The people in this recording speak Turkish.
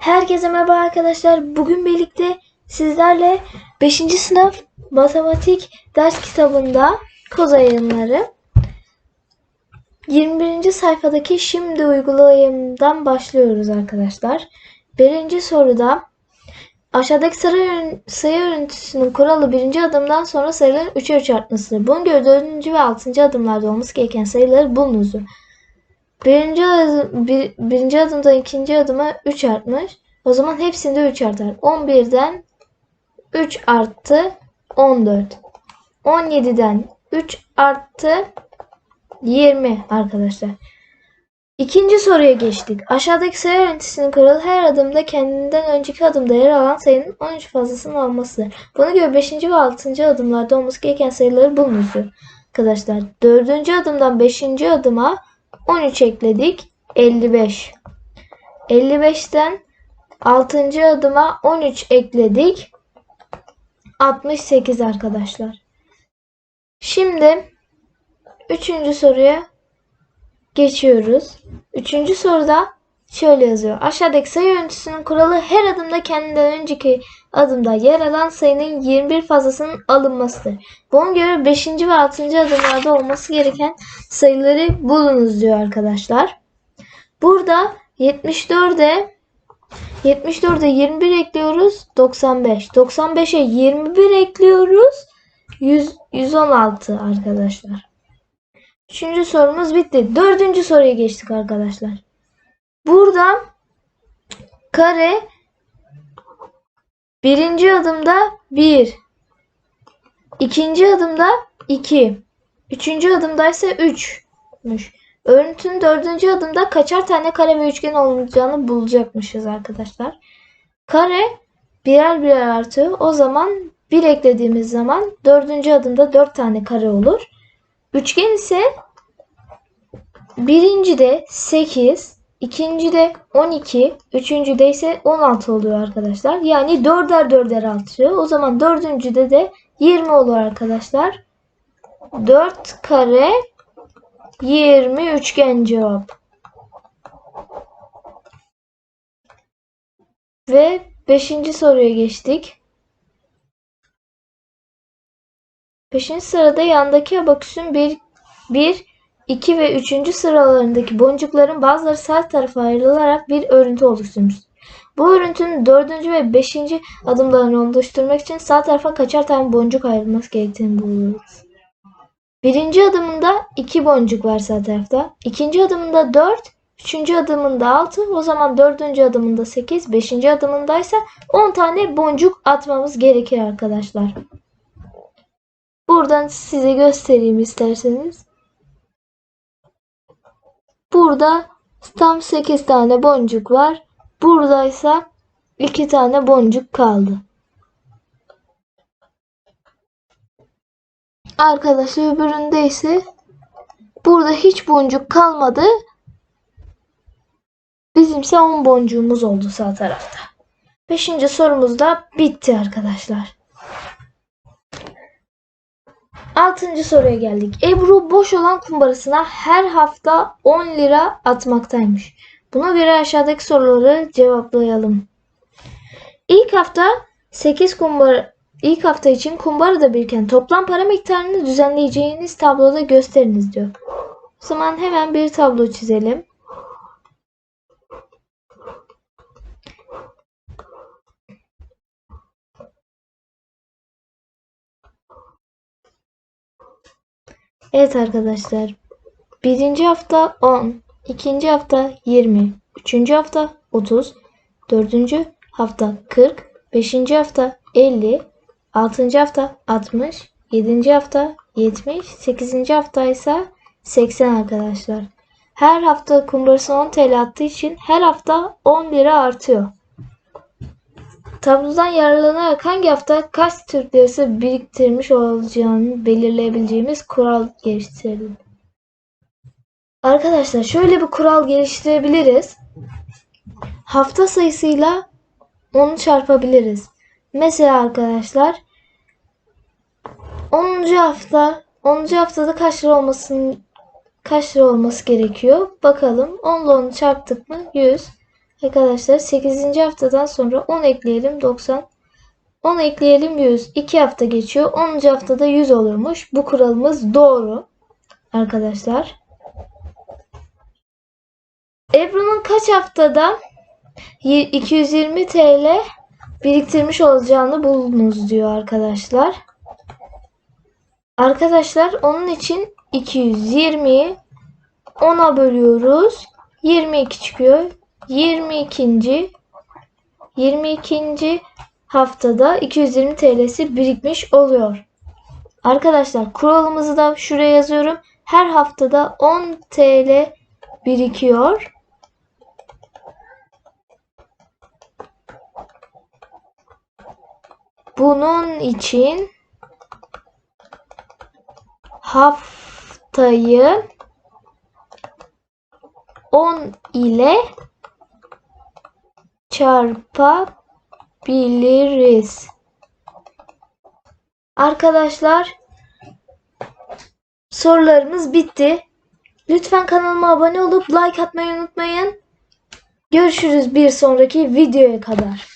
Herkese merhaba arkadaşlar. Bugün birlikte sizlerle 5. sınıf matematik ders kitabında Koza yayınları 21. sayfadaki şimdi uygulayımdan başlıyoruz arkadaşlar. Birinci soruda aşağıdaki örün- sayı örüntüsünün kuralı birinci adımdan sonra sayıların 3'e 3 artmasıdır. Buna göre dördüncü ve altıncı adımlarda olması gereken sayıları bulunuz. Birinci, adım, bir, birinci adımdan ikinci adıma 3 artmış. O zaman hepsinde 3 artar. 11'den 3 arttı 14. 17'den 3 arttı 20 arkadaşlar. İkinci soruya geçtik. Aşağıdaki sayı öğrentisinin kuralı her adımda kendinden önceki adımda yer alan sayının 13 fazlasının almasıdır. Buna göre 5. ve 6. adımlarda olması gereken sayıları bulunuz. Arkadaşlar 4. adımdan 5. adıma 13 ekledik. 55. 55'ten 6. adıma 13 ekledik. 68 arkadaşlar. Şimdi 3. soruya geçiyoruz. 3. soruda şöyle yazıyor. Aşağıdaki sayı örüntüsünün kuralı her adımda kendinden önceki adımda yer alan sayının 21 fazlasının alınmasıdır. Buna göre 5. ve 6. adımlarda olması gereken sayıları bulunuz diyor arkadaşlar. Burada 74'e 74'e 21 ekliyoruz. 95. 95'e 21 ekliyoruz. 100, 116 arkadaşlar. Üçüncü sorumuz bitti. Dördüncü soruya geçtik arkadaşlar. Burada kare birinci adımda 1. ikinci adımda 2. Üçüncü adımda ise 3'müş. Örüntünün dördüncü adımda kaçar tane kare ve üçgen olacağını bulacakmışız arkadaşlar. Kare birer birer artıyor. O zaman 1 eklediğimiz zaman dördüncü adımda 4 tane kare olur. Üçgen ise birincide 8, ikincide 12, üçüncüde ise 16 oluyor arkadaşlar. Yani dörder dörder artıyor. O zaman dördüncüde de 20 olur arkadaşlar. 4 kare 20 üçgen cevap. Ve 5. soruya geçtik. 5. sırada yandaki abaküsün 1, 1, 2 ve 3. sıralarındaki boncukların bazıları sağ tarafa ayrılarak bir örüntü oluşturmuş. Bu örüntünün 4. ve 5. adımlarını oluşturmak için sağ tarafa kaçar tane boncuk ayrılması gerektiğini buluyoruz. Birinci adımında 2 boncuk var sağ tarafta. İkinci adımında 4, üçüncü adımında 6, o zaman dördüncü adımında 8, beşinci adımında ise 10 tane boncuk atmamız gerekir arkadaşlar. Buradan size göstereyim isterseniz. Burada tam 8 tane boncuk var. Buradaysa 2 tane boncuk kaldı. Arkadaşlar öbüründe ise burada hiç boncuk kalmadı. Bizimse 10 boncuğumuz oldu sağ tarafta. Beşinci sorumuz da bitti arkadaşlar. Altıncı soruya geldik. Ebru boş olan kumbarasına her hafta 10 lira atmaktaymış. Buna göre aşağıdaki soruları cevaplayalım. İlk hafta 8 kumbara ilk hafta için kumbarada biriken toplam para miktarını düzenleyeceğiniz tabloda gösteriniz diyor. O zaman hemen bir tablo çizelim. Evet arkadaşlar. Birinci hafta 10, ikinci hafta 20, üçüncü hafta 30, dördüncü hafta 40, beşinci hafta 50, altıncı hafta 60, yedinci hafta 70, sekizinci hafta ise 80 arkadaşlar. Her hafta kumbarasına 10 TL attığı için her hafta 10 lira artıyor. Tablodan yararlanarak hangi hafta kaç Türk lirası biriktirmiş olacağını belirleyebileceğimiz kural geliştirelim. Arkadaşlar şöyle bir kural geliştirebiliriz. Hafta sayısıyla onu çarpabiliriz. Mesela arkadaşlar 10. hafta 10. haftada kaç lira olmasın kaç lira olması gerekiyor? Bakalım. 10 ile 10'u çarptık mı? 100. Arkadaşlar 8. haftadan sonra 10 ekleyelim 90. 10 ekleyelim 100. 2 hafta geçiyor. 10. haftada 100 olurmuş. Bu kuralımız doğru. Arkadaşlar. Ebru'nun kaç haftada y- 220 TL biriktirmiş olacağını bulunuz diyor arkadaşlar. Arkadaşlar onun için 220'yi 10'a bölüyoruz. 22 çıkıyor. 22. 22. haftada 220 TL'si birikmiş oluyor. Arkadaşlar kuralımızı da şuraya yazıyorum. Her haftada 10 TL birikiyor. Bunun için haftayı 10 ile çarpabiliriz. Arkadaşlar sorularımız bitti. Lütfen kanalıma abone olup like atmayı unutmayın. Görüşürüz bir sonraki videoya kadar.